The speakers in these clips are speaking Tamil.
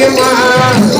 மாரியம்மா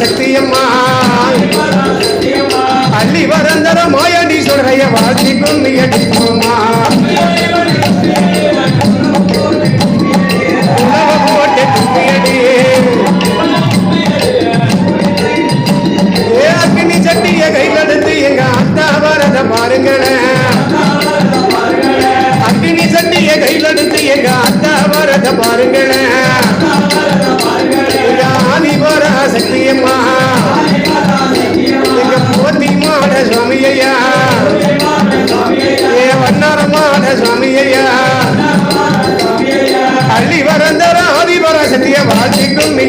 பராசக்தியம்மா அள்ளி வரந்தர மாயடி சொல்கைய வாழ்த்தி கொண்டு எடுப்போம்மா பாருங்களேன் அக்னி சட்டியை கையில் எடுத்து எங்க அத்தா வரத பாருங்களேன் வண்ணாரமான சுவாமி ஐயா ஏ வண்ணாரமான சுவாமி ஐயா அள்ளி வரந்தர ஆதிபராசத்திய வாசிக்கும் நீ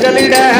எங்களிடம்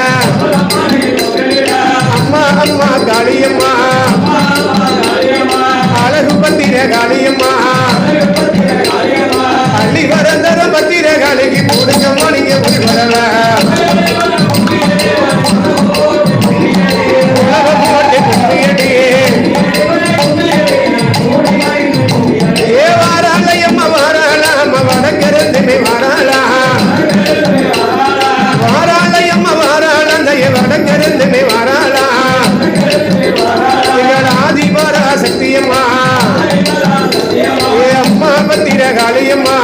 காளியம்மா.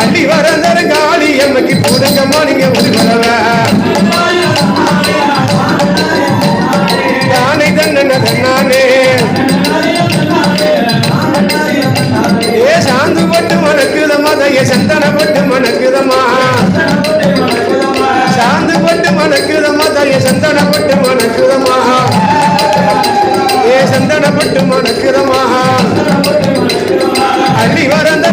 அள்ளி வர காளி அம்மைக்கு போடுங்கம்மா நீங்க ஒரு வரவ. தானே தன்னன தன்னானே ஏ சாந்து பட்டு மணக்குதம்மா தைய சந்தன பட்டு மணக்குதம்மா. சாந்து பட்டு மணக்குதம்மா தைய சந்தன பட்டு மணக்குதம்மா. ஏ சந்தன பட்டு மணக்குதம்மா. அடி வரந்த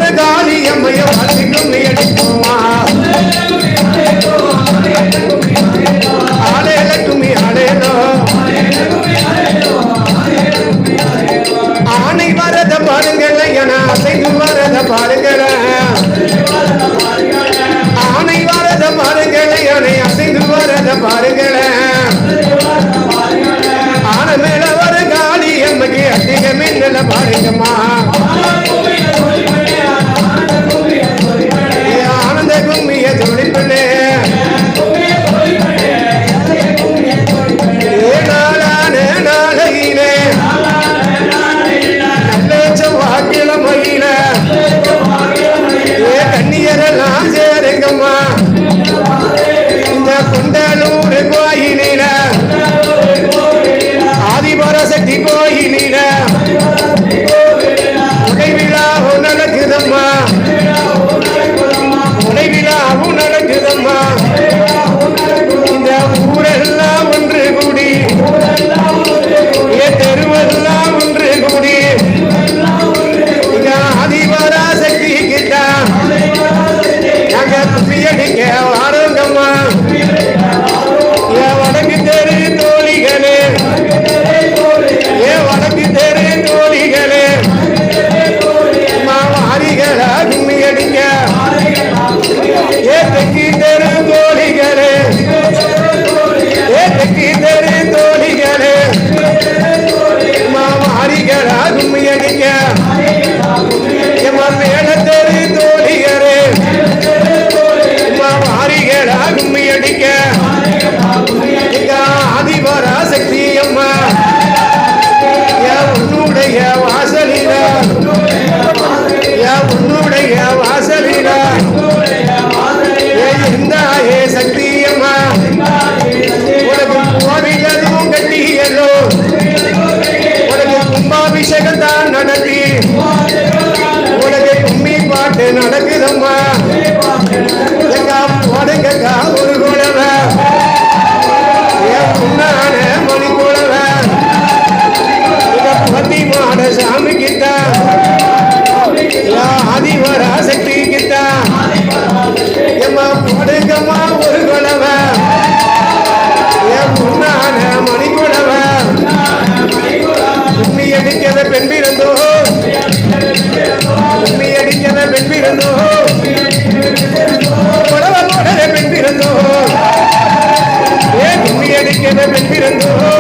நிலவில் பிறந்தோ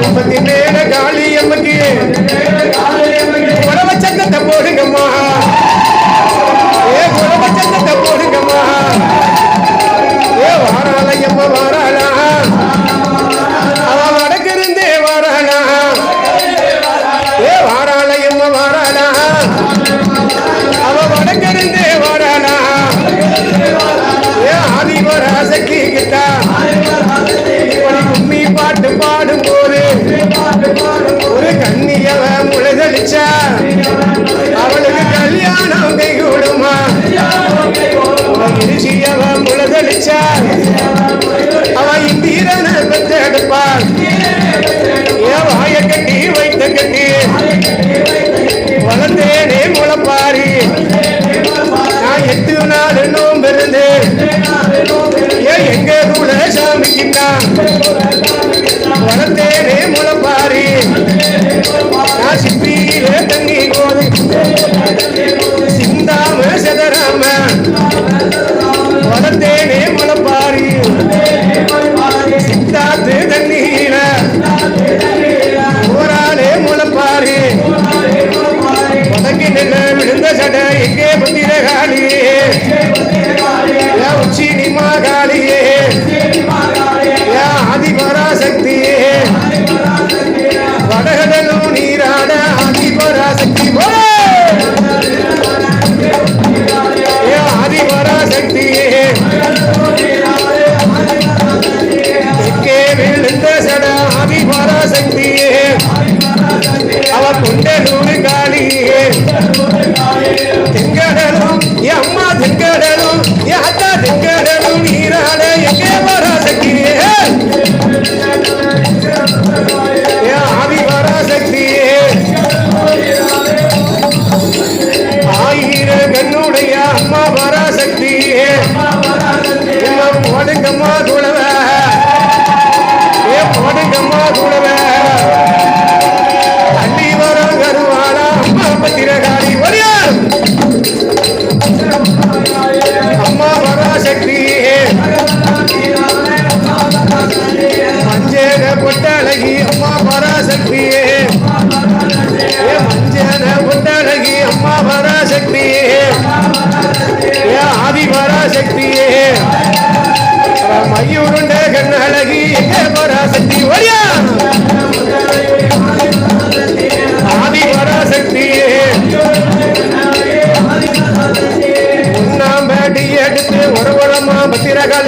முப்பத்தி மேல கால வீரவ முழுதளிச்சா அவளுக்கு கல்யாணம் கைகூடுமா? இருசியவ முழுதளிச்சா அவ இந்திரன பெற்றெடுப்பாள். என் வாய கட்டி வைத்த கட்டி வளர்ந்தேனே முளப்பாரி. நான் எட்டு நாள் நோம்பிருந்தேன் ஏன் Amen.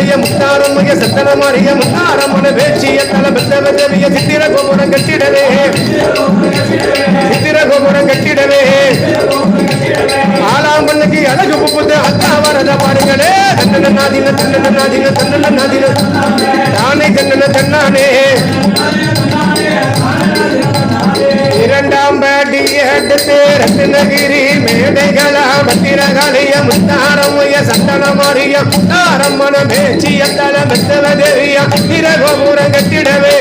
முத்தாரம்மைய முத்தாரம்மைய சத்தனமாரிய முத்தாரம்மன வேட்சிய தல பெத்தவதவிய சித்திர கோபுரம் கட்டிடவே. சித்திர கோபுரம் கட்டிடவே. ஆலாம் பண்ணக்கு அழகு புகுந்த அத்தா வரத பாருங்களே தன்னன நாதின தன்னன நாதின தன்னன நாதின தானே தன்னன தன்னானே. இரண்டாம் பாடி அடுத்து ரத்னகிரி மேடைகளா பத்திரகாலிய முத்தார சந்தன மாரியம் தாரம்மன பேச்சிய தல மெத்தவ தேவியா திரகோபுரம் கட்டிடவே.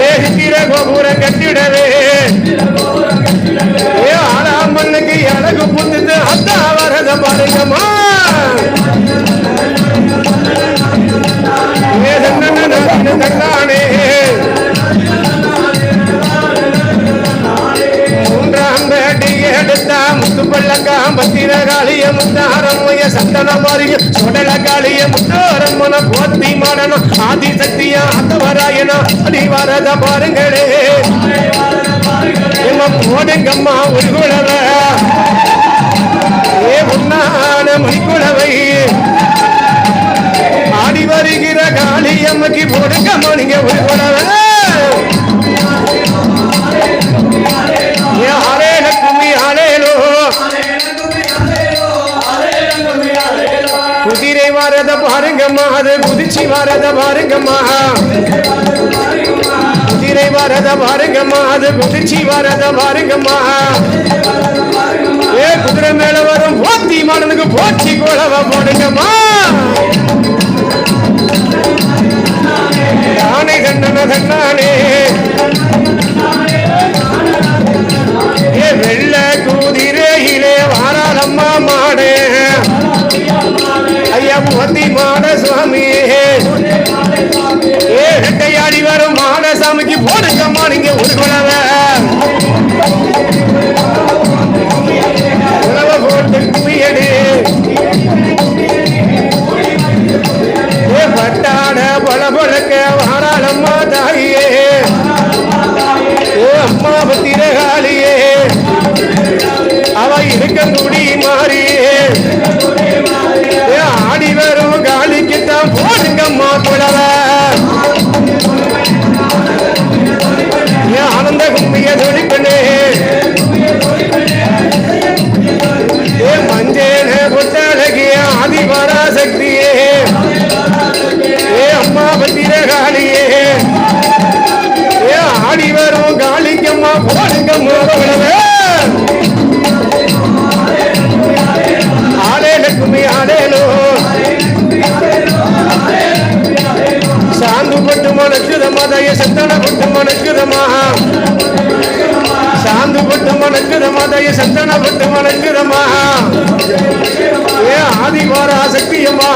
ஏ திரகோபுரம் கட்டிடவே. ஏ ஆளாமண்ணுக்கு அழகு புத்துது அத்தா வரத பாருங்கம்மா. பள்ளக்காம் பத்திரகாளிய முத்தாரமுய சந்தன மாறிய சுடல காளிய முத்தாரம்மன போத்தி மாடன ஆதி சக்தியா அத்தவராயனா அடி வரத பாருங்களே. எம்ம போடுங்கம்மா ஒரு குழவ ஏ உன்னான மணிக்குழவை ஆடி வருகிற காளியம்மைக்கு போடுங்கம்மா நீங்க ஒரு குழவை வரத பாருங்கம்மா அது குதிச்சு வரத பாருங்கம்மா. குதிரை வரத பாருங்கம்மா அது குதிச்சு வரத பாருங்கம்மா. ஏ குதிரை மேல வரும் போத்தி மாடனுக்கு போச்சி குழவ போடுங்கம்மா. யானை கண்ணன கண்ணானே. ஏ வெள்ள குதிரையிலே வாராளம்மா மாடே. ஐயா போத்தி மாட சுவாமி ஏ சாந்து பட்டு மணக்குதம்மா தய சந்தன பட்டு மணக்குதம்மா ஏ ஆதிவாரா சக்தியம்மா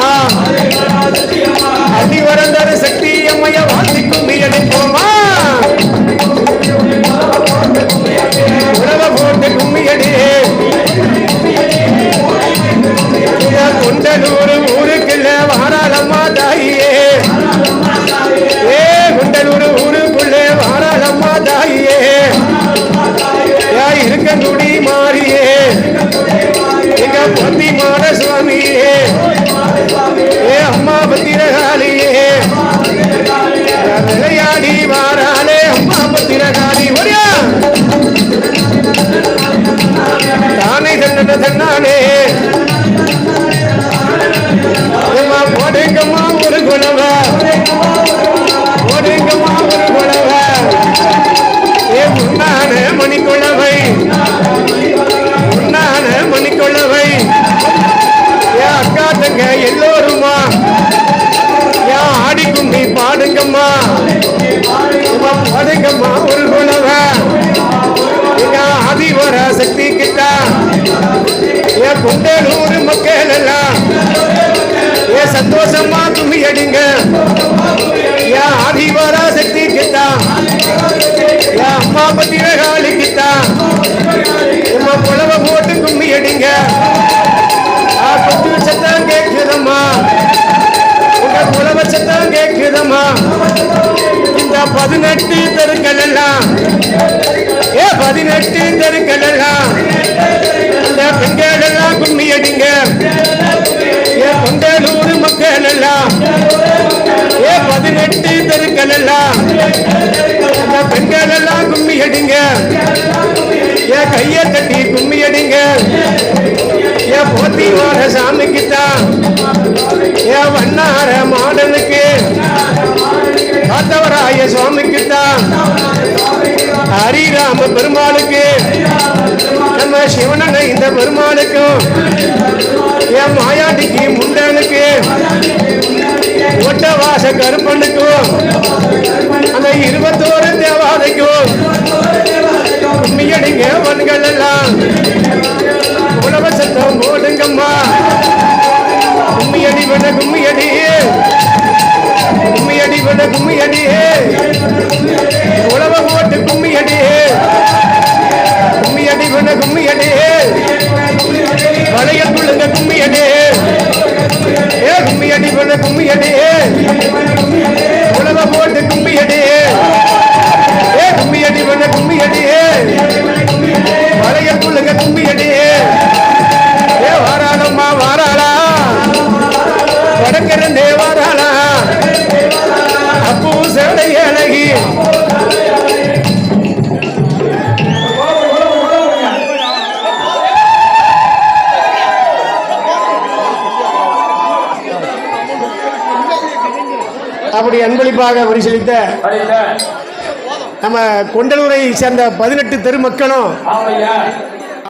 ஆதிவர சக்தி ஏ குண்டலூர் மக்கள் எல்லாம் ஏ சந்தோஷமா தும்பி அடிங்க ஏ ஆதிவரா சக்தி கிட்டா ஏ அம்மா பத்திரகாளி கிட்டா உமா புலவை போட்டு கும்மி அடிங்க ஆ சத்தம் கேட்குதம்மா உங்க புலவை சத்தம் கேட்குதம்மா பதினெட்டு தெருக்கள் எல்லாம். ஏ பதினெட்டு தெருக்கள் எல்லாம். இந்த பெண்கள் எல்லாம் கும்மி அடிங்க. ஏ பொங்கலூர் மக்கள் எல்லாம். ஏ பதினெட்டு தெருக்கள் எல்லாம். இந்த பெண்கள் எல்லாம் கும்மி அடிங்க. ஏ கையை தட்டி கும்மி அடிங்க. ஏ போத்தி மாட சாமிக்குத்தான். ஏ வண்ணார மாடனுக்கு காத்தவராய சுவாமிக்குத்தான். ஹரிராம பெருமாளுக்கு. நம்ம சிவனனை இந்த பெருமாளுக்கும் என் மாயாண்டிக்கு முண்டனுக்கு ஒட்டவாச கருப்பனுக்கும் அந்த இருபத்தோரு தேவாதைக்கும் கும்மியடிங்க வன்கள் எல்லாம் உலக சத்தம் போடுங்கம்மா. கும்மியடி பண்ண கும்மியடி கும்மியடி கும்மி அடியே உலக போட்டு கும்மி அடியே கும்மியடி கும்மியடி பண்ண அடியே வளைய துளுங்க கும்மி அடியே ஏ கும்மி அடி பண்ண கும்மி அடியே அடித்த நம்ம கொண்டலூரை சேர்ந்த பதினெட்டு தெருமக்களும் ஆமையா.